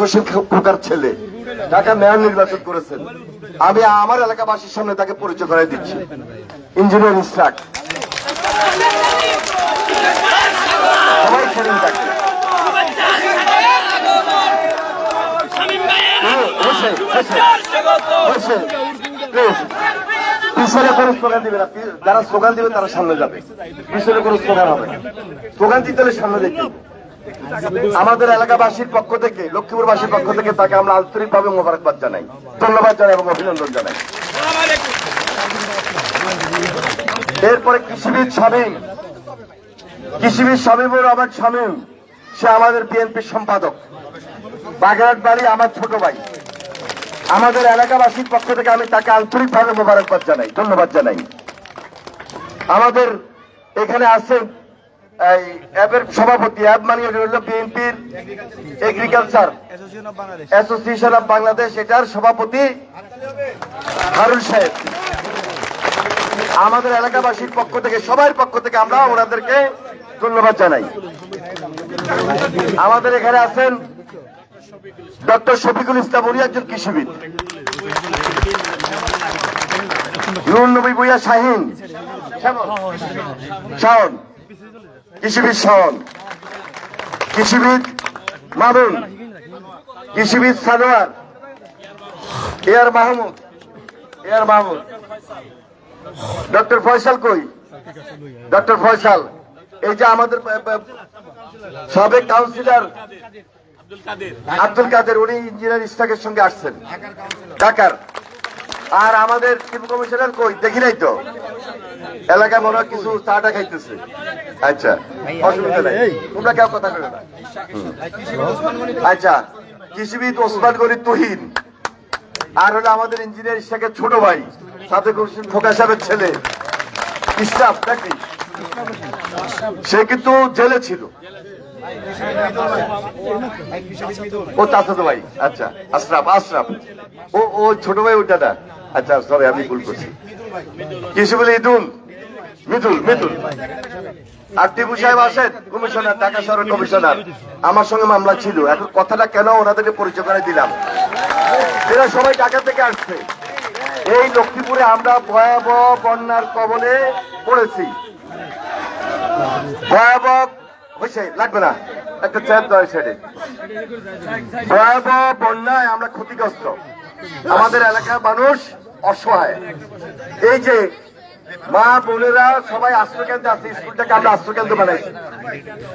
হোসেন খোকার ছেলে। ঢাকা মেয়র নির্বাচন করেছেন। আমি আমার এলাকাবাসীর সামনে তাকে পরিচয় করে দিচ্ছি। ইঞ্জিনিয়ার স্লোগান দিবে যারা স্লোগান দিবে তারা সামনে যাবে। পিছনে কোনো স্লোগান হবে স্লোগান দিতে হলে সামনে দেখতে। আমাদের এলাকাবাসীর পক্ষ থেকে, লক্ষ্মীপুরবাসীর পক্ষ থেকে তাকে আমরা আন্তরিকভাবে মোবারকবাদ জানাই, ধন্যবাদ জানাই এবং অভিনন্দন জানাই। এরপরে কৃষিবিদ শামীম। কৃষিবিদ শামীমুর রহমান শামীম, সে আমাদের বিএনপির সম্পাদক। বাগেরহাট বাড়ি আমার ছোট ভাই। আমাদের এলাকাবাসীর পক্ষ থেকে আমি তাকে আন্তরিকভাবে মোবারকবাদ জানাই, ধন্যবাদ জানাই। আমাদের এখানে আছেন এই অ্যাপের সভাপতি অ্যাপ মানে হল বিএনপির এগ্রিকালচার অ্যাসোসিয়েশন অফ বাংলাদেশ এটার সভাপতি হারুন সাহেব। আমাদের এলাকাবাসীর পক্ষ থেকে, সবার পক্ষ থেকে আমরা ওনাদেরকে ধন্যবাদ জানাই। আমাদের এখানে আছেন ডক্টর শফিকুল ইসলাম, উনি একজন কৃষিবিদ। নবী বইয়া শাহিন। শাওন। কৃষিবিদ শাওন কৃষিবিদ মামুন কৃষিবিদ সানোয়ার এয়ার মাহমুদ এয়ার মাহমুদ। ডক্টর ফয়সাল কই? ডক্টর ফয়সাল এই যে আমাদের সাবেক কাউন্সিলর আব্দুল কাদের। উনি ইঞ্জিনিয়ার ইস্তাকের সঙ্গে আসছেন। ঢাকার আর আমাদের চিফ কমিশনার কই? দেখি নাই তো? এলাকায় মনে কিছু চাটা খাইতেছে। আচ্ছা অসুবিধা নাই। তোমরা কেউ কথা বলে না। আচ্ছা কৃষিবিদ ওসমান গনি তুহিন। আর হলো আমাদের ইঞ্জিনিয়ার শেখের ছোট ভাই সাথে হোসেন খোকা সাহেবের ছেলে। ইস্তাফ নাকি? সে কিন্তু জেলে ছিল। ও চাচাতো ভাই আচ্ছা আশরাফ আশরাফ। ও ও ছোট ভাই ওইটা না। আচ্ছা সরি আমি ভুল করছি। কিছু বলে ইদুল? মিতুল মিতুল আর টিপু সাহেব আসেন কমিশনার, ঢাকা শহরের কমিশনার। আমার সঙ্গে মামলা ছিল। এখন কথাটা কেন ওনাদেরকে পরিচয় করে দিলাম? এরা সবাই ঢাকা থেকে আসছে। এই লক্ষ্মীপুরে আমরা ভয়াবহ বন্যার কবলে পড়েছি। ভয়াবহ, হয়েছে, লাগবে না। একটা চেয়ার দেওয়া সাইডে ভয়াবহ বন্যায় আমরা ক্ষতিগ্রস্ত। আমাদের এলাকার মানুষ অসহায়। এই যে মা বোনেরা সবাই আশ্রয়কেন্দ্রে আছে স্কুলটাকে আমরা আশ্রয়কেন্দ্র বানাইছি।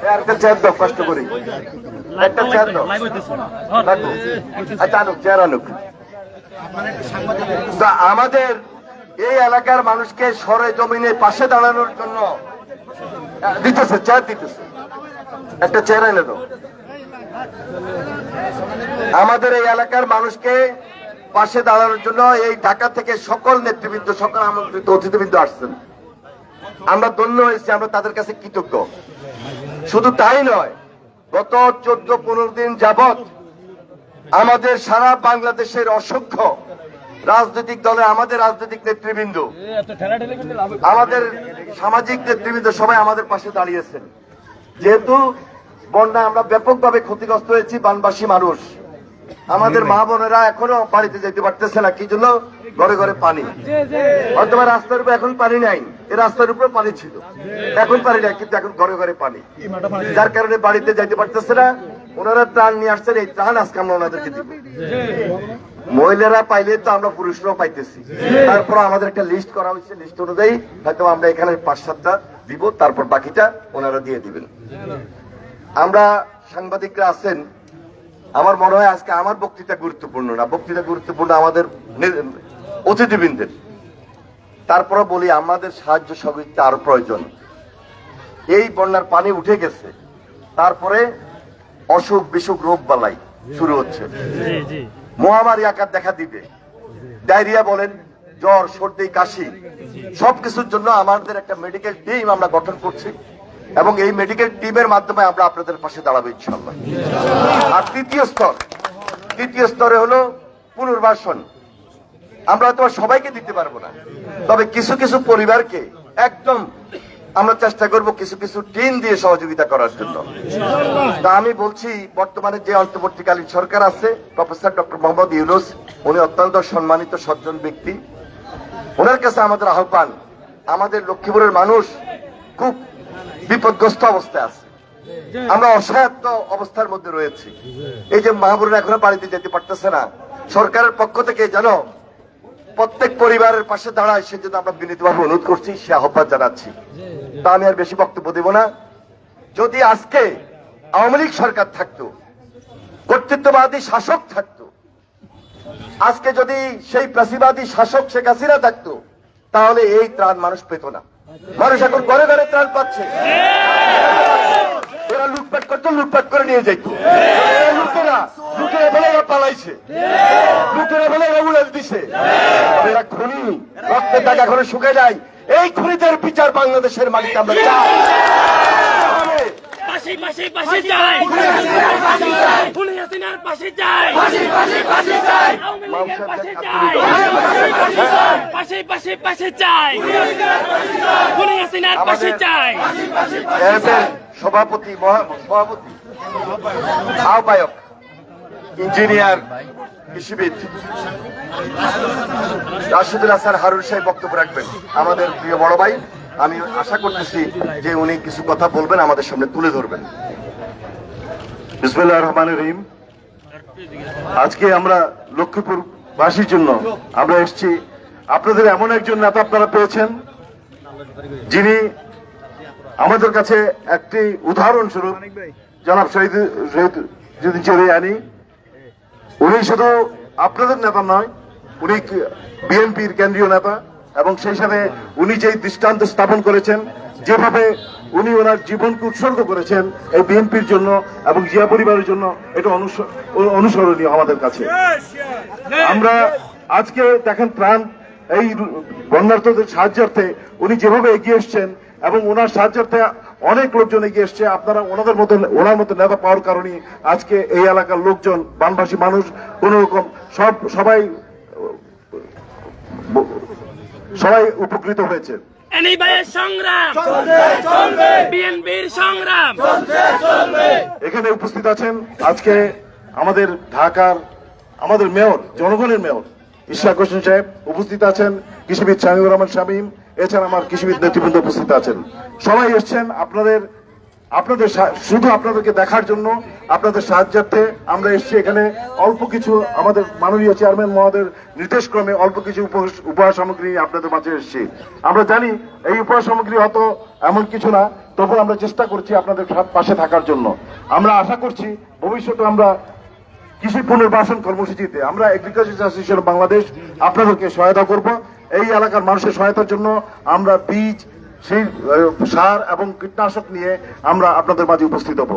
এই একটা চেয়ার দাও, কষ্ট করি। একটা চেয়ার দাও। আচ্ছা আনুক চেয়ার আনুক। আমাদের এই এলাকার মানুষকে সরে জমিনে পাশে দাঁড়ানোর জন্য দিতেছে, চেয়ার দিতেছে। একটা চেয়ার এনে দাও। আমাদের এই এলাকার মানুষকে পাশে দাঁড়ানোর জন্য এই ঢাকা থেকে সকল নেতৃবৃন্দ, সকল আমন্ত্রিত অতিথিবৃন্দ আসছেন। আমরা ধন্য হয়েছি, আমরা তাদের কাছে কৃতজ্ঞ। শুধু তাই নয়, গত চোদ্দ পনেরো দিন যাবত আমাদের সারা বাংলাদেশের অসংখ্য রাজনৈতিক দলের, আমাদের রাজনৈতিক নেতৃবৃন্দ, আমাদের সামাজিক নেতৃবৃন্দ সবাই আমাদের পাশে দাঁড়িয়েছেন। যেহেতু বন্যায় আমরা ব্যাপকভাবে ক্ষতিগ্রস্ত হয়েছি, বানবাসী মানুষ। আমাদের মা বোনেরা এখনও বাড়িতে যেতে পারতেছে না কি জন্য? ঘরে ঘরে পানি। হয়তো রাস্তার উপরে এখন পানি নাই। এই রাস্তার উপরে পানি ছিল। এখন পানি নাই কিন্তু এখন ঘরে ঘরে পানি। যার কারণে বাড়িতে যাইতে পারতেছে না। ওনারা ত্রাণ নিয়ে আসছেন এই ত্রাণ আজকে আমরা ওনাদেরকে দিব। মহিলারা পাইলে তো আমরা পুরুষরাও পাইতেছি। তারপর আমাদের একটা লিস্ট করা হয়েছে লিস্ট অনুযায়ী হয়তো আমরা এখানে পাঁচ সাতটা দিব তারপর বাকিটা ওনারা দিয়ে দিবেন। আমরা সাংবাদিকরা আছেন আমার মনে হয় আজকে আমার বক্তৃতা গুরুত্বপূর্ণ না। বক্তৃতা গুরুত্বপূর্ণ আমাদের অতিথিবৃন্দের। তারপরে বলি আমাদের সাহায্য সহযোগিতা আরও প্রয়োজন। এই বন্যার পানি উঠে গেছে। তারপরে অসুখ বিসুখ রোগ বালাই শুরু হচ্ছে। মহামারী আকার দেখা দিবে। ডায়রিয়া বলেন জ্বর সর্দি কাশি সবকিছুর জন্য আমাদের একটা মেডিকেল টিম আমরা গঠন করছি। এবং এই মেডিকেল টিমের মাধ্যমে আমরা আপনাদের পাশে দাঁড়াবো ইনশাল্লাহ আর তৃতীয় স্তর, তৃতীয় স্তরে হলো পুনর্বাসন। আমরা হয়তো সবাইকে দিতে পারব না, তবে কিছু কিছু পরিবারকে একদম আমরা চেষ্টা করব কিছু কিছু টিম দিয়ে সহযোগিতা করার জন্য। তা আমি বলছি, বর্তমানে যে অন্তর্বর্তীকালীন সরকার আছে, প্রফেসর ডক্টর মোহাম্মদ ইউনুস, উনি অত্যন্ত সম্মানিত সজ্জন ব্যক্তি। ওনার কাছে আমাদের আহ্বান, আমাদের লক্ষ্মীপুরের মানুষ খুব বিপদগ্রস্ত অবস্থায় আছে। আমরা অসহায়ত্ব অবস্থার মধ্যে রয়েছি। এই যে মাহবুরের এখনও বাড়িতে যেতে পারতেছে না, সরকারের পক্ষ থেকে যেন প্রত্যেক পরিবারের পাশে দাঁড়ায় সে জন্য আমরা বিনীতভাবে অনুরোধ করছি, সে আহ্বান জানাচ্ছি। তা আমি আর বেশি বক্তব্য দেব না। যদি আজকে আওয়ামী লীগ সরকার থাকতো, কর্তৃত্ববাদী শাসক থাকতো, আজকে যদি সেই প্রাসীবাদী শাসক শেখ হাসিনা থাকতো, তাহলে এই ত্রাণ মানুষ পেত না। মানুষ এখন ঘরে ঘরে ত্রাণ পাচ্ছে। ওরা লুটপাট করতো, লুটপাট করে নিয়ে যাইতো। লুটেরা লুটেরা বলে ওরা পালাইছে। লুটেরা বলে ওরা উড়াল দিছে। এরা খুনি। রক্তের দাগ এখনও শুকে যায় এই খুনিদের বিচার বাংলাদেশের মালিক আমরা চাই। পাশে পাশে পাশে চাই খুনি হাসিনার পাশে চাই আওয়ামী লীগের পাশে চাই পাশে পাশে পাশে চাই খুনি হাসিনার পাশে চাই সভাপতি সভাপতি আহ্বায়ক ইঞ্জিনিয়ার কৃষিবিদ রাশিদুল হাসান হারুন সাহেব বক্তব্য রাখবেন। আমাদের প্রিয় বড় ভাই আমি আশা করতেছি যে উনি কিছু কথা বলবেন, আমাদের সামনে তুলে ধরবেন। বিসমুল্লাহ রহমান রহিম। আজকে আমরা লক্ষ্মীপুর বাসীর জন্য আমরা এসেছি। আপনাদের এমন একজন নেতা আপনারা পেয়েছেন, যিনি আমাদের কাছে একটি উদাহরণস্বরূপ। জনাব শহীদ যদি চলে আনি, উনি শুধু আপনাদের নেতা নয়, উনি বিএনপির কেন্দ্রীয় নেতা এবং সেই সাথে উনি যেই দৃষ্টান্ত স্থাপন করেছেন, যেভাবে উনি ওনার জীবনকে উৎসর্গ করেছেন এই বিএনপির জন্য এবং জিয়া পরিবারের জন্য, এটা অনুসরণীয় আমাদের কাছে। আমরা আজকে দেখেন ত্রাণ, এই বন্যার্থদের সাহায্যার্থে উনি যেভাবে এগিয়ে এসছেন এবং ওনার সাহায্যার্থে অনেক লোকজন এগিয়ে এসছে, আপনারা ওনাদের মতো ওনার মতো নেতা পাওয়ার কারণে আজকে এই এলাকার লোকজন বানবাসী মানুষ, কোন রকম সব, সবাই সবাই উপকৃত হয়েছে। এনি ভাইয়ের সংগ্রাম বিএনপির সংগ্রাম। এখানে উপস্থিত আছেন আজকে আমাদের ঢাকার আমাদের মেয়র জনগণের মেয়র ঈশ্বর হোসেন সাহেব উপস্থিত আছেন কৃষিবিদ শামীমুর রহমান শামীম এছাড়া আমার কৃষিবিদ নেতৃবৃন্দ উপস্থিত আছেন। সবাই এসছেন আপনাদের আপনাদের শুধু আপনাদেরকে দেখার জন্য, আপনাদের সাহায্যার্থে আমরা এসেছি এখানে। অল্প কিছু আমাদের মাননীয় চেয়ারম্যান মহোদয়ের নির্দেশক্রমে অল্প কিছু উপহার সামগ্রী আপনাদের মাঝে এসেছি। আমরা জানি এই উপহার সামগ্রী হয়তো এমন কিছু না তবু আমরা চেষ্টা করছি আপনাদের পাশে থাকার জন্য। আমরা আশা করছি ভবিষ্যতে আমরা কৃষি পুনর্বাসন কর্মসূচিতে আমরা এগ্রিকালচার অ্যাসোসিয়েশন বাংলাদেশ আপনাদেরকে সহায়তা করব। এই এলাকার মানুষের সহায়তার জন্য আমরা বীজ সেই সার এবং কীটনাশক নিয়ে আমরা আপনাদের মাঝে উপস্থিত হব।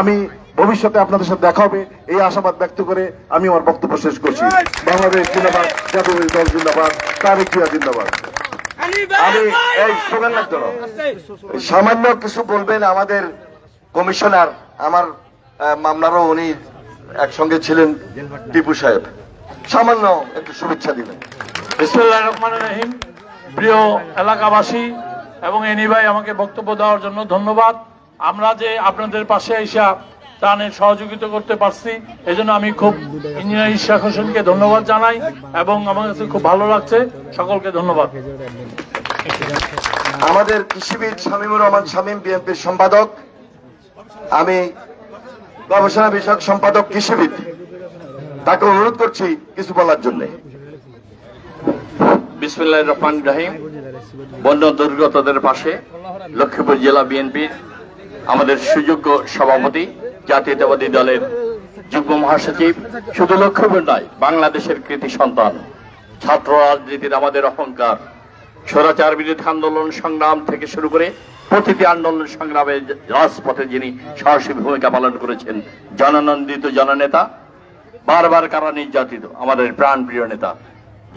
আমি ভবিষ্যতে আপনাদের সাথে দেখা হবে এই আশাবাদ ব্যক্ত করে আমি আমার বক্তব্য শেষ করছি। বাংলাদেশ জিন্দাবাদ জাতীয় দল জিন্দাবাদ তারেক জিয়া জিন্দাবাদ। আমি এই শোনেন না সামান্য কিছু বলবেন আমাদের কমিশনার আমার মামলারও উনি একসঙ্গে ছিলেন টিপু সাহেব। সামান্য একটু শুভেচ্ছা দিবেন। বিসমুল্লাহ রহমান রহিম। প্রিয় এলাকাবাসী এবং এনি ভাই আমাকে বক্তব্য দেওয়ার জন্য ধন্যবাদ। আমরা যে আপনাদের পাশে এসা ত্রাণের সহযোগিতা করতে পারছি এই জন্য আমি খুব ইঞ্জিনিয়ার ইশাক হোসেনকে ধন্যবাদ জানাই এবং আমার কাছে খুব ভালো লাগছে। সকলকে ধন্যবাদ। আমাদের কৃষিবিদ শামীমুর রহমান শামীম, বিএনপির সম্পাদক। আমি গবেষণা বিষয়ক সম্পাদক কৃষিবিদ। তাকে অনুরোধ করছি কিছু বলার জন্য। বিসমুল্লাহ রহমান রাহিম। বন্য দুর্গতদের পাশে লক্ষ্মীপুর জেলা বিএনপির আমাদের সুযোগ্য সভাপতি, জাতীয়তাবাদী দলের যুগ্ম মহাসচিব, শুধু লক্ষ্মীপুর নয়, বাংলাদেশের কৃতি সন্তান, ছাত্র রাজনীতির আমাদের অহংকার। স্বরাচার বিরোধী আন্দোলন সংগ্রাম থেকে শুরু করে প্রতিটি আন্দোলন সংগ্রামে রাজপথে যিনি সাহসী ভূমিকা পালন করেছেন, জননন্দিত জননেতা, বারবার কারা নির্যাতিত, আমাদের প্রাণপ্রিয় নেতা।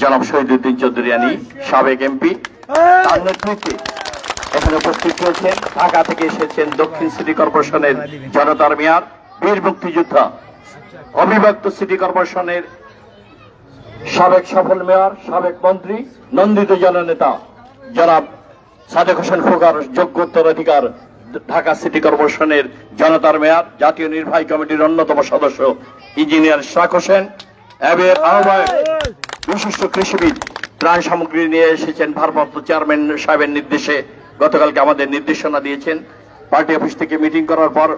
জনাব শহীদুদ্দিন চৌধুরিয়ানি সাবেক এমপি। তার নেতৃত্বে এখানে উপস্থিত হয়েছেন, ঢাকা থেকে এসেছেন দক্ষিণ সিটি কর্পোরেশনের জনতার মেয়র, বীর মুক্তিযোদ্ধা, অবিভক্ত সিটি কর্পোরেশনের সাবেক সফল মেয়র, সাবেক মন্ত্রী, নন্দিত জননেতা, জনাব সাদেক হোসেন খোকার যোগ্য উত্তরাধিকার ঢাকা সিটি কর্পোরেশনের জনতার মেয়র, জাতীয় নির্বাহী কমিটির অন্যতম সদস্য, ইঞ্জিনিয়ার শাক হোসেন এর আহ্বায়ক। বিশিষ্ট কৃষিবিদ, ত্রাণ সামগ্রী নিয়ে এসেছেন ভারপ্রাপ্ত চেয়ারম্যান সাহেবের নির্দেশে। গতকালকে আমাদের নির্দেশনা দিয়েছেন। পার্টি অফিস থেকে মিটিং করার পর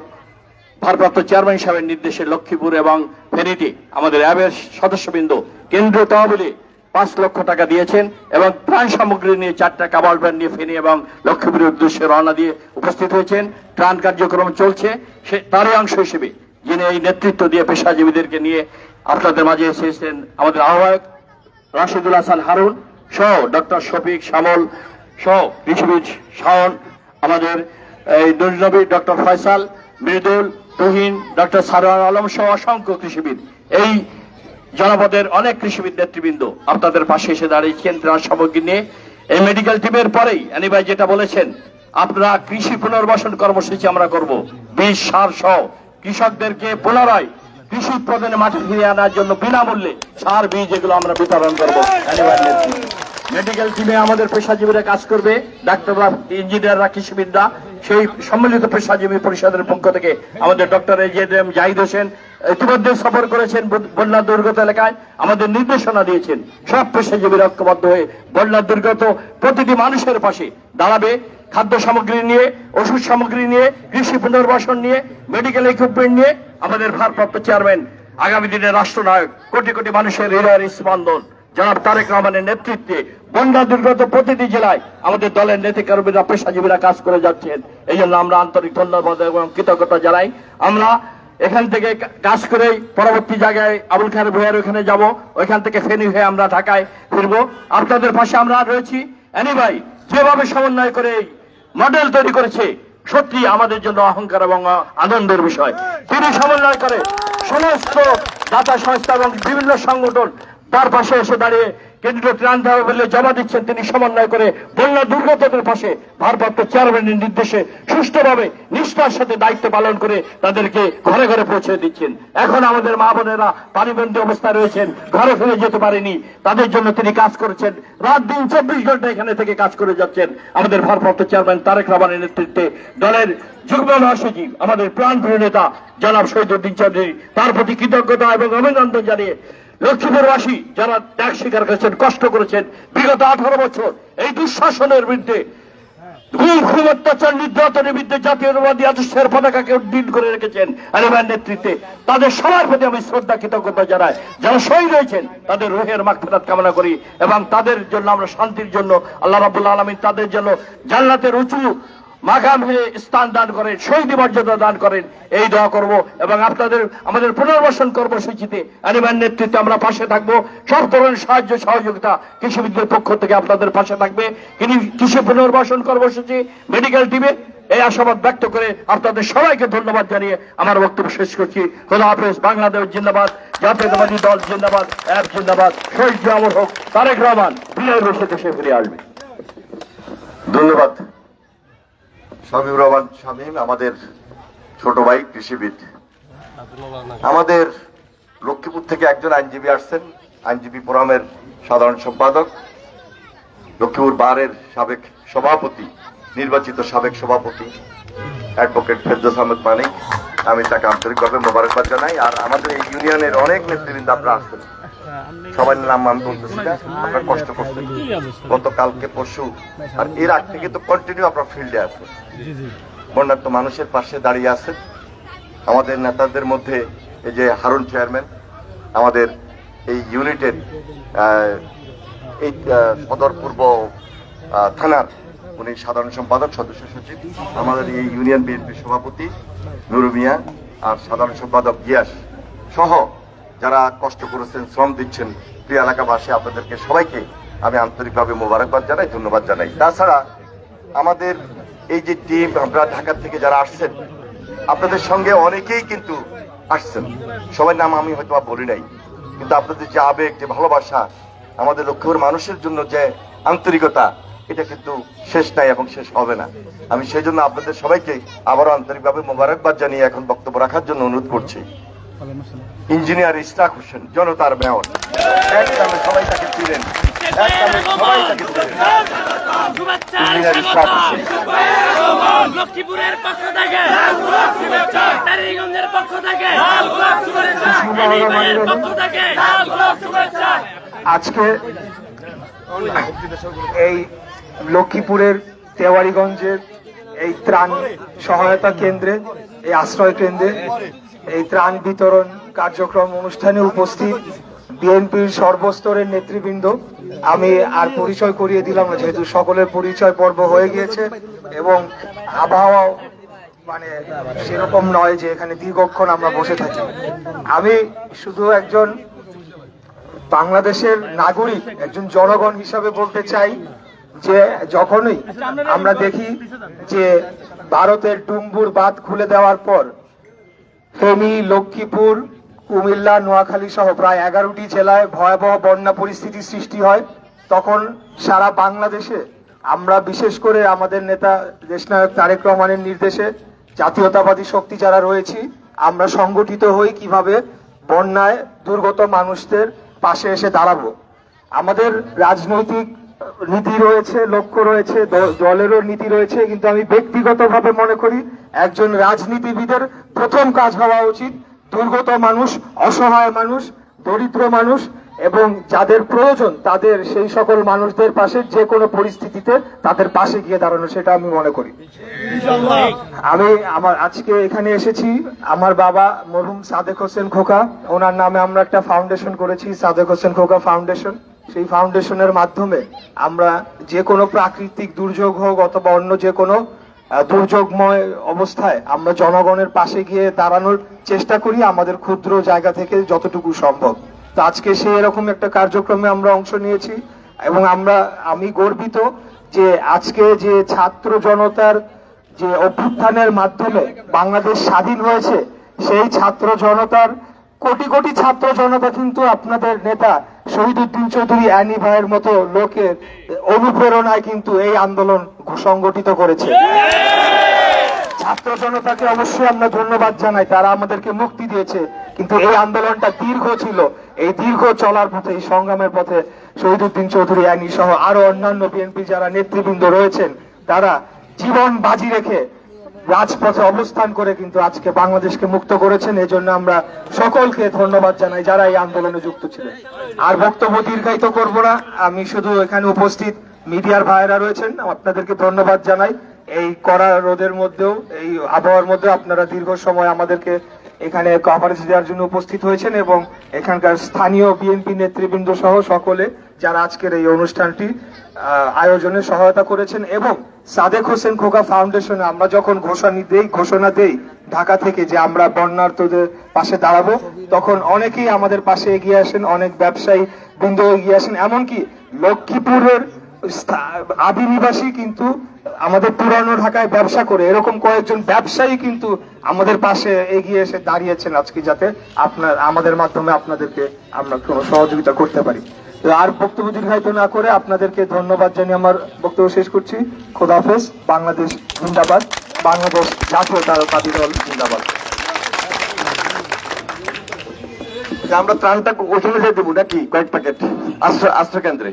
ভারপ্রাপ্ত চেয়ারম্যান সাহেবের নির্দেশে লক্ষ্মীপুর এবং ফেনীতে আমাদের অ্যাবের সদস্যবৃন্দ কেন্দ্রীয় তহবিলে পাঁচ লক্ষ টাকা দিয়েছেন এবং ত্রাণ সামগ্রী নিয়ে চারটা কাবাল ভ্যান নিয়ে ফেনী এবং লক্ষ্মীপুরের উদ্দেশ্যে রওনা দিয়ে উপস্থিত হয়েছেন। ত্রাণ কার্যক্রম চলছে। সে তারই অংশ হিসেবে যিনি এই নেতৃত্ব দিয়ে পেশাজীবীদেরকে নিয়ে আপনাদের মাঝে এসেছেন আমাদের আহ্বায়ক রাশিদুল হাসান হারুন সহ ডক্টর শফিক শ্যামল সহ কৃষিবিদ শাওন, আমাদের এই দুর্নবী ডক্টর ফয়সাল, মৃদুল, তুহিন, ডক্টর সারোয়ার আলম সহ অসংখ্য কৃষিবিদ। এই জনপদের অনেক কৃষিবিদ নেতৃবৃন্দ। আপনাদের পাশে এসে দাঁড়িয়েছেন ত্রাণ সামগ্রী নিয়ে এই মেডিকেল টিমের পরেই আনিভাই যেটা বলেছেন, আপনারা কৃষি পুনর্বাসন কর্মসূচি আমরা করব। বীজ সার সহ কৃষকদেরকে পুনরায় কৃষি উৎপাদনে মাঠে ফিরে আনার জন্য বিনামূল্যে সার বীজ এগুলো আমরা বিতরণ করব। মেডিকেল টিমে আমাদের পেশাজীবীরা কাজ করবে। ডাক্তাররা ইঞ্জিনিয়াররা, কৃষিবিদরা, সেই সম্মিলিত পেশাজীবী পরিষদের পক্ষ থেকে আমাদের doctor A Z M Zahid Hossain ইতিমধ্যে সফর করেছেন বন- বন্যা দুর্গত এলাকায়। আমাদের নির্দেশনা দিয়েছেন, সব পেশাজীবীরা ঐক্যবদ্ধ হয়ে বন্যা দুর্গত প্রতিটি মানুষের পাশে দাঁড়াবে। খাদ্য সামগ্রী নিয়ে, ওষুধ সামগ্রী নিয়ে, কৃষি পুনর্বাসন নিয়ে মেডিকেল ইকুইপমেন্ট নিয়ে আমাদের ভারপ্রাপ্ত চেয়ারম্যান আগামী দিনের রাষ্ট্রনায়ক, কোটি কোটি মানুষের হৃদয়ের স্পন্দন। জনাব তারেক রহমানের নেতৃত্বে বন্যা দুর্গত প্রতিটি জেলায় আমাদের দলের নেতাকর্মীরা পেশাজীবীরা কাজ করে যাচ্ছেন। এই জন্য আমরা আন্তরিক ধন্যবাদ এবং কৃতজ্ঞতা জানাই। আমরা এখান থেকে কাজ করে পরবর্তী জায়গায় আবুল খায়ের ভূঁইয়ার ওখানে যাব। ওইখান থেকে ফেনি হয়ে আমরা ঢাকায় ফিরবো। আপনাদের পাশে আমরা রয়েছি। এনিভাই যেভাবে সমন্বয় করে মডেল তৈরি করেছে সত্যি আমাদের জন্য অহংকার এবং আনন্দের বিষয়। তিনি সমন্বয় করে সমস্ত দাতা সংস্থা এবং বিভিন্ন সংগঠন তার পাশে এসে দাঁড়িয়ে কেন্দ্রীয় ত্রাণ দেওয়া বলে জমা দিচ্ছেন তিনি সমন্বয় করে বন্যা দুর্গতদের পাশে ভারপ্রাপ্ত চেয়ারম্যানের নির্দেশে সুষ্ঠুভাবে নিষ্ঠার সাথে দায়িত্ব পালন করে তাদেরকে ঘরে ঘরে পৌঁছে দিচ্ছেন। এখন আমাদের মা বোনেরা পানিবন্দী অবস্থায় রয়েছেন, ঘরে ফিরে যেতে পারেনি। তাদের জন্য তিনি কাজ করছেন। রাত দিন চব্বিশ ঘণ্টা এখানে থেকে কাজ করে যাচ্ছেন। আমাদের ভারপ্রাপ্ত চেয়ারম্যান তারেক রহমানের নেতৃত্বে দলের যুগ্ম মহাসচিব, আমাদের প্রাণপ্রিয় নেতা জনাব শহীদুদ্দিন চৌধুরী, তার প্রতি কৃতজ্ঞতা এবং অভিনন্দন জানিয়ে লক্ষ্মীপুরবাসী যারা ত্যাগ স্বীকার করেছেন, কষ্ট করেছেন, বিগত আঠারো বছর এই দুঃশাসনের বিরুদ্ধে খুব অত্যাচার, নির্যাতনের বিরুদ্ধে জাতীয়তাবাদী আদর্শের পতাকাকে করে রেখেছেন আলিমার নেতৃত্বে। তাদের সবার প্রতি আমি শ্রদ্ধা, কৃতজ্ঞতা জানাই। যারা শহীদ হয়েছেন, তাদের রোহের মাগফিরাত কামনা করি এবং তাদের জন্য আমরা শান্তির জন্য, আল্লাহ রাবুল্লাহ আলমিন তাদের জন্য জান্নাতের উঁচু মাকাম হয়ে স্থান দান করেন, শহীদ মর্যাদা দান করেন, এই দোয়া করব এবং আপনাদের, আমাদের পুনর্বাসন কর্মসূচিতে আনিবার নেতৃত্বে আমরা পাশে থাকব। সব ধরনের সাহায্য, সহযোগিতা কৃষিবিদদের পক্ষ থেকে আপনাদের পাশে থাকবে। কৃষি পুনর্বাসন কর্মসূচি মেডিকেল টিমে এই আশাবাদ ব্যক্ত করে আপনাদের সবাইকে ধন্যবাদ জানিয়ে আমার বক্তব্য শেষ করছি। খোদা হাফেজ, বাংলাদেশ জিন্দাবাদ, জাতীয়তাবাদী দল জিন্দাবাদ, এক জিন্দাবাদ, শহীদ জামর হোক, তারেক রহমান, বিনয় বসে দেশে ফিরে আসবে। ধন্যবাদ। শামীম রহমান শামীম আমাদের ছোট ভাই কৃষিবিদ। আমাদের লক্ষ্মীপুর থেকে একজন আইনজীবী আসছেন, আইনজীবী ফোরামের সাধারণ সম্পাদক। লক্ষ্মীপুর বারের সাবেক সভাপতি, নির্বাচিত সাবেক সভাপতি, অ্যাডভোকেট ফেরদোস আহমেদ মানিক। আমি তাকে আন্তরিকভাবে মোবারকবাদ জানাই। আর আমাদের এই ইউনিয়নের অনেক নেতৃবৃন্দ আপনারা আসছেন সবার নাম আমি বলতেছি আপনারা কষ্ট করছেন গতকালকে, পরশু, আর এর আগ থেকে তো কন্টিনিউ আপনার ফিল্ডে আছেন বন্যার্থ মানুষের পাশে দাঁড়িয়ে আছেন আমাদের নেতাদের মধ্যে এই যে হারুন চেয়ারম্যান, আমাদের এই ইউনিটের এই সদর পূর্ব থানার উনি সাধারণ সম্পাদক, সদস্য সচিব, আমাদের এই ইউনিয়ন বিএনপি সভাপতি নুরু মিয়া আর সাধারণ সম্পাদক গিয়াস সহ যারা কষ্ট করেছেন, শ্রম দিচ্ছেন, প্রিয় এলাকাবাসী, আপনাদেরকে সবাইকে আমি আন্তরিকভাবে মোবারকবাদ জানাই, ধন্যবাদ জানাই। তাছাড়া আমাদের এই যে টিম আপনারা ঢাকা থেকে যারা আসছেন, আপনাদের সঙ্গে অনেকেই কিন্তু আসছেন। সবার নাম আমি হয়তো বলি নাই, কিন্তু আপনাদের যে আবেগ, যে ভালোবাসা, আমাদের লক্ষ্যের মানুষের জন্য যে আন্তরিকতা, এটা কিন্তু শেষ নাই এবং শেষ হবে না। আমি সেই জন্য আপনাদের সবাইকে আবারও আন্তরিকভাবে মোবারকবাদ জানিয়ে এখন বক্তব্য রাখার জন্য অনুরোধ করছি। ইঞ্জিনিয়ার ইশরাক হোসেন, জনতার মেয়র। এক সবাই তাকে চিনেন। এক সবাই তাকে আজকে এই লক্ষ্মীপুরের তেওয়ারিগঞ্জের এই ত্রাণ সহায়তা কেন্দ্রে, এই আশ্রয় কেন্দ্রে এই ত্রাণ বিতরণ কার্যক্রম অনুষ্ঠানে উপস্থিত বিএনপির সর্বস্তরের নেতৃবৃন্দ। আমি আর পরিচয় করিয়ে দিলাম না, যেহেতু সকলের পরিচয় পর্ব হয়ে গিয়েছে এবং আবহাওয়া মানে সেরকম নয় যে এখানে দীর্ঘক্ষণ আমরা বসে থাকি। আমি শুধু একজন বাংলাদেশের নাগরিক, একজন জনগণ হিসাবে বলতে চাই যে যখনই আমরা দেখি যে ভারতের ডুম্বুর বাঁধ খুলে দেওয়ার পর ফেনী, লক্ষ্মীপুর, কুমিল্লা, নোয়াখালী সহ প্রায় এগারোটি জেলায় ভয়াবহ বন্যা পরিস্থিতি সৃষ্টি হয়। তখন সারা বাংলাদেশে, আমরা বিশেষ করে আমাদের নেতা দেশনায়ক তারেক রহমানের নির্দেশে জাতীয়তাবাদী শক্তি যারা রয়েছি, আমরা সংগঠিত হই কীভাবে বন্যায় দুর্গত মানুষদের পাশে এসে দাঁড়াবো। আমাদের রাজনৈতিক নীতি রয়েছে, লক্ষ্য রয়েছে দলেরও নীতি রয়েছে, কিন্তু আমি ব্যক্তিগতভাবে মনে করি একজন রাজনীতিবিদের প্রথম কাজ হওয়া উচিত। দুর্গত মানুষ, অসহায় মানুষ, দরিদ্র মানুষ এবং যাদের প্রয়োজন, তাদের সেই সকল মানুষদের পাশে যে কোনো পরিস্থিতিতে তাদের পাশে গিয়ে দাঁড়ানো, সেটা আমি মনে করি। আমি আমার আজকে এখানে এসেছি, আমার বাবা মরহুম সাদেক হোসেন খোকা, ওনার নামে আমরা একটা ফাউন্ডেশন করেছি, সাদেক হোসেন খোকা ফাউন্ডেশন সেই ফাউন্ডেশনের মাধ্যমে আমরা যে কোনো প্রাকৃতিক দুর্যোগ হোক অথবা অন্য যে কোনো দুর্যোগময় অবস্থায় আমরা জনগণের পাশে গিয়ে দাঁড়ানোর চেষ্টা করি আমাদের ক্ষুদ্র জায়গা থেকে যতটুকু সম্ভব। তো আজকে সে এরকম একটা কার্যক্রমে আমরা অংশ নিয়েছি এবং আমরা, আমি গর্বিত যে আজকে যে ছাত্র জনতার যে অভ্যুত্থানের মাধ্যমে বাংলাদেশ স্বাধীন হয়েছে, সেই ছাত্র জনতার কোটি কোটি ছাত্র জনতা কিন্তু আপনাদের নেতা শহীদুদ্দিন চৌধুরী অ্যানি ভাইয়ের মতো লোকের অনুপ্রেরণায় কিন্তু এই আন্দোলন সংগঠিত করেছে। ছাত্র জনতাকে অবশ্যই আমরা ধন্যবাদ জানাই, তারা আমাদেরকে মুক্তি দিয়েছে। কিন্তু এই আন্দোলনটা দীর্ঘ ছিল। এই দীর্ঘ চলার পথে, এই সংগ্রামের পথে শহীদুদ্দিন চৌধুরী আইনি সহ আরও অন্যান্য বিএনপি যারা নেতৃবৃন্দ রয়েছেন, তারা জীবন বাজি রেখে রাজপথে অবস্থান করে কিন্তু আজকে বাংলাদেশকে মুক্ত করেছেন। এজন্য আমরা সকলকে ধন্যবাদ জানাই যারা এই আন্দোলনে যুক্ত ছিলেন। আর বক্তব্য দীর্ঘায়িত করব না। আমি শুধু এখানে উপস্থিত মিডিয়ার ভাইয়েরা রয়েছেন। আপনাদেরকে ধন্যবাদ জানাই। এই কড়া রোদের মধ্যেও, এই আবহাওয়ার মধ্যে আপনারা দীর্ঘ সময় আমাদেরকে এখানে কভারেজ দেওয়ার জন্য উপস্থিত হয়েছেন এবং এখানকার স্থানীয় বিএনপি নেতৃবৃন্দ সহ সকলে যারা আজকের এই অনুষ্ঠানটি আয়োজনে সহায়তা করেছেন এবং সাদেক হোসেন খোকা ফাউন্ডেশনে আমরা যখন ঘোষণা দেই ঘোষণা দেই ঢাকা থেকে যে আমরা বন্যার্থদের পাশে দাঁড়াবো, তখন অনেকেই আমাদের পাশে এগিয়ে আসেন, অনেক ব্যবসায়ী বৃন্দ এগিয়ে আসেন, এমনকি লক্ষ্মীপুরের স্থা- আদি নিবাসী কিন্তু আমাদের পুরানো ঢাকায় ব্যবসা করে, এরকম কয়েকজন ব্যবসায়ী কিন্তু আমাদের পাশে এগিয়ে এসে দাঁড়িয়েছেন আজকে যাতে আপনার, আমাদের মাধ্যমে আপনাদেরকে আমরা কোনো সহযোগিতা করতে পারি। আর বক্তব্য দীর্ঘায়িত না করে, আপনাদেরকে ধন্যবাদ জানিয়ে আমার বক্তব্য শেষ করছি। খোদাফেজ বাংলাদেশ জিন্দাবাদ, বাংলাদেশ জাতীয়তাবাদী দল জিন্দাবাদ। আমরা ত্রাণটা ওখানে দিয়ে দেবো নাকি কয়েক প্যাকেট? আশ্রয় আশ্রয় কেন্দ্রে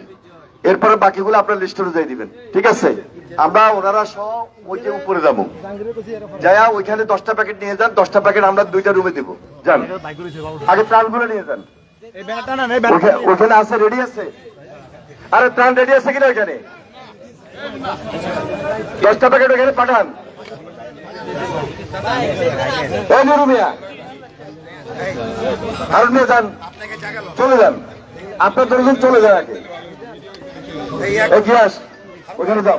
এরপরে বাকিগুলো আপনার লিস্ট অনুযায়ী দিবেন। ঠিক আছে? আমরা ওনারা সহ ওই যে উপরে যাব। যায়া ওইখানে দশটা প্যাকেট নিয়ে যান, দশটা প্যাকেট আমরা দুইটা রুমে দিব। যান। আগে ত্রাণগুলো নিয়ে যান। ওইখানে আছে, রেডি আছে। আরে, ত্রাণ রেডি আছে কিনা ওইখানে? দশটা প্যাকেট ওইখানে পাঠান। মিয়া। যান। চলে যান। আপনার দশজন চলে যান আগে। গিয়াস ওখানে যাও।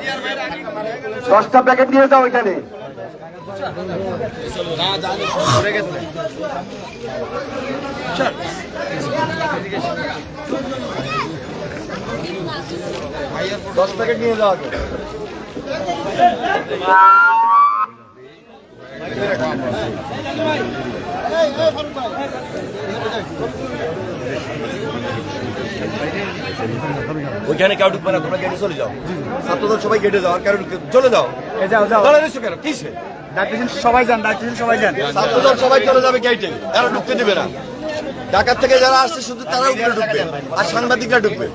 দশটা প্যাকেট নিয়ে যাও ওইখানে। দশ প্যাকেট নিয়ে ওইখানে কেউ ঢুকবে না তোমরা গেটে চলে যাও। ছাত্রদল সবাই গেটে যাও আর কারও ঢুকতে চলে যাও। যাও যাও। কেন? কিসে? সবাই যান ডাকতেছেন সবাই যান। ছাত্রদল সবাই চলে যাবে গেটে এরা ঢুকতে দেবে না। ঢাকার থেকে যারা আসছে শুধু তারা উপরে ঢুকবে আর সাংবাদিকরা ঢুকবে।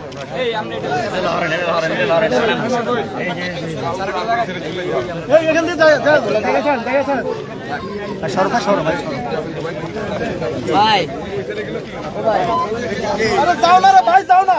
ভাই। আরে যাও না রে ভাই যাও না।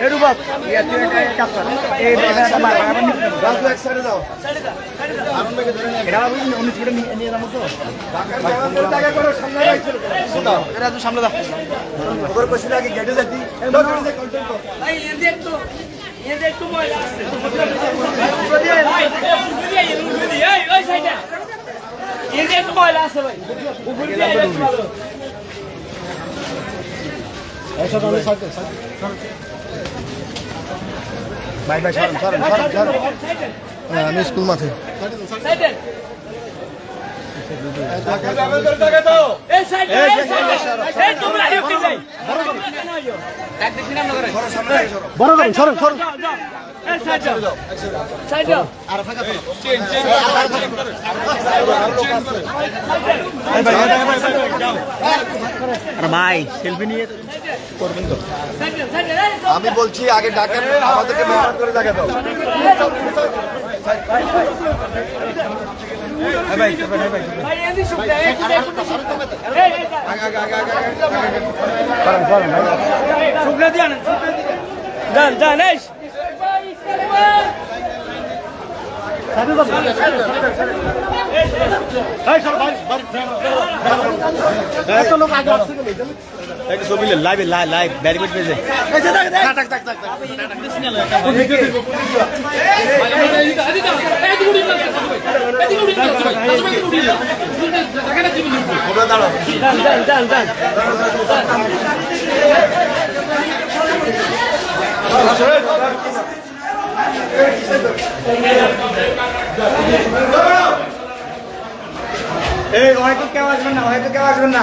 কর এই সামনে দাও। ওদের কোশ্চেন আগে গেটে যাচ্ছি একটু ময়লা আছে। একটু ময়লা আছে ভাই। ভালো ভাই ভাই সরেন সরেন সরেন সরেন আমি স্কুল মাঠে। বড় করুন সরেন সরেন ভাই সেলফি নিয়ে সাইডে এই আমি বলছি আগে ঢাকার আমাদেরকে মেহনত করে জায়গা দাও এত লোক আগে আসছে একটা ছবি লাইভ লাইভ ব্যারিকেড পেয়েছে এই হয়তো কেউ আসবেন না হয়তো কেউ আসবেন না।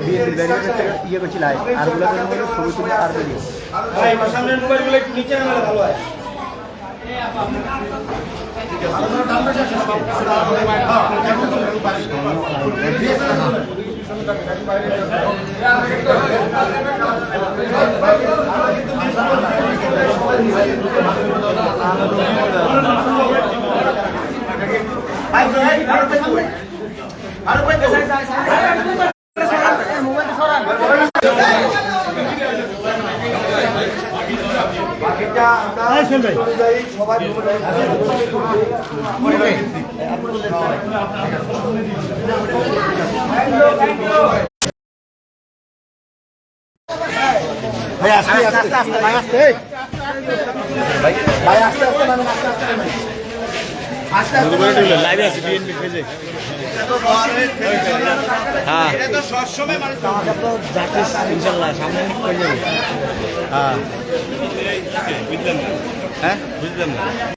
বিএনপির ব্যারিকেড থেকে ইয়ে আরগুলো ছবি তুলে আর বেরিয়ে ভাই আস্তে আস্তে আস্তে ভাই আস্তে ভাই আস্তে আস্তে আস্তে আস্তে লাইভে আছে বিএনপি পেজে হ্যাঁ। মানে ইনশাআল্লাহ সামনে হ্যাঁ। হ্যাঁ? বুঝলাম না।